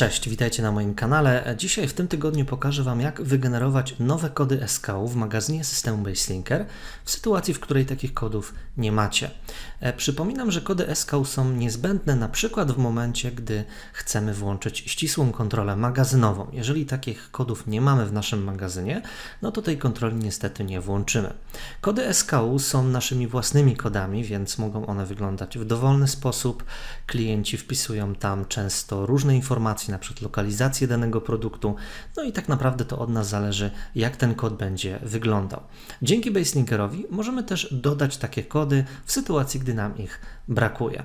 Cześć, witajcie na moim kanale. Dzisiaj w tym tygodniu pokażę Wam, jak wygenerować nowe kody SKU w magazynie systemu Baselinker w sytuacji, w której takich kodów nie macie. E, Przypominam, że kody SKU są niezbędne na przykład w momencie, gdy chcemy włączyć ścisłą kontrolę magazynową. Jeżeli takich kodów nie mamy w naszym magazynie, no to tej kontroli niestety nie włączymy. Kody SKU są naszymi własnymi kodami, więc mogą one wyglądać w dowolny sposób. Klienci wpisują tam często różne informacje, na przykład lokalizację danego produktu, no i tak naprawdę to od nas zależy, jak ten kod będzie wyglądał. Dzięki Baselinkerowi możemy też dodać takie kody w sytuacji, gdy nam ich brakuje.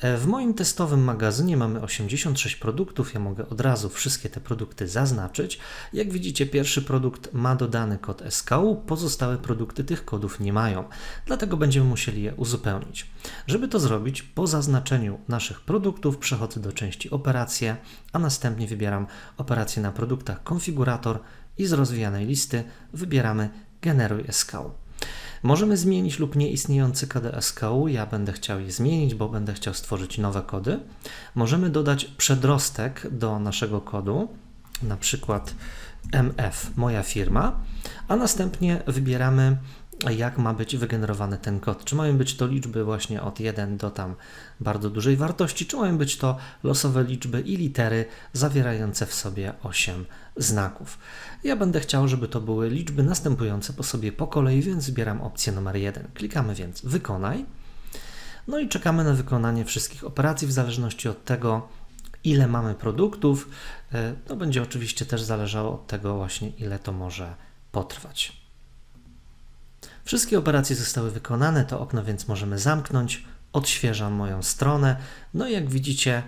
E, W moim testowym magazynie mamy 86 produktów. Ja mogę od razu wszystkie te produkty zaznaczyć. Jak widzicie, pierwszy produkt ma dodany kod SKU, pozostałe produkty tych kodów nie mają. Dlatego będziemy musieli je uzupełnić. Żeby to zrobić, po zaznaczeniu naszych produktów przechodzę do części operacje, a następnie wybieram operację na produktach konfigurator i z rozwijanej listy wybieramy generuj SKU. Możemy zmienić lub nieistniejący kody SKU. Ja będę chciał je zmienić, bo będę chciał stworzyć nowe kody. Możemy dodać przedrostek do naszego kodu, na przykład MF, moja firma, a następnie wybieramy, jak ma być wygenerowany ten kod. Czy mają być to liczby właśnie od 1 do tam bardzo dużej wartości, czy mają być to losowe liczby i litery zawierające w sobie 8 znaków. Ja będę chciał, żeby to były liczby następujące po sobie po kolei, więc wybieram opcję numer 1. Klikamy więc wykonaj. No i czekamy na wykonanie wszystkich operacji w zależności od tego, ile mamy produktów. E, To będzie oczywiście też zależało od tego właśnie, ile to może potrwać. Wszystkie operacje zostały wykonane, to okno więc możemy zamknąć. Odświeżam moją stronę. No i jak widzicie,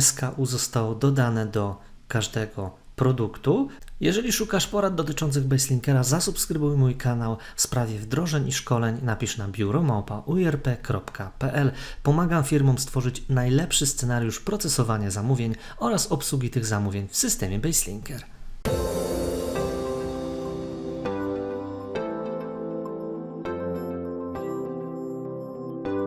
SKU zostało dodane do każdego produktu. Jeżeli szukasz porad dotyczących Baselinkera, zasubskrybuj mój kanał w sprawie wdrożeń i szkoleń. Napisz na biuromałpa.urp.pl. Pomagam firmom stworzyć najlepszy scenariusz procesowania zamówień oraz obsługi tych zamówień w systemie Baselinker.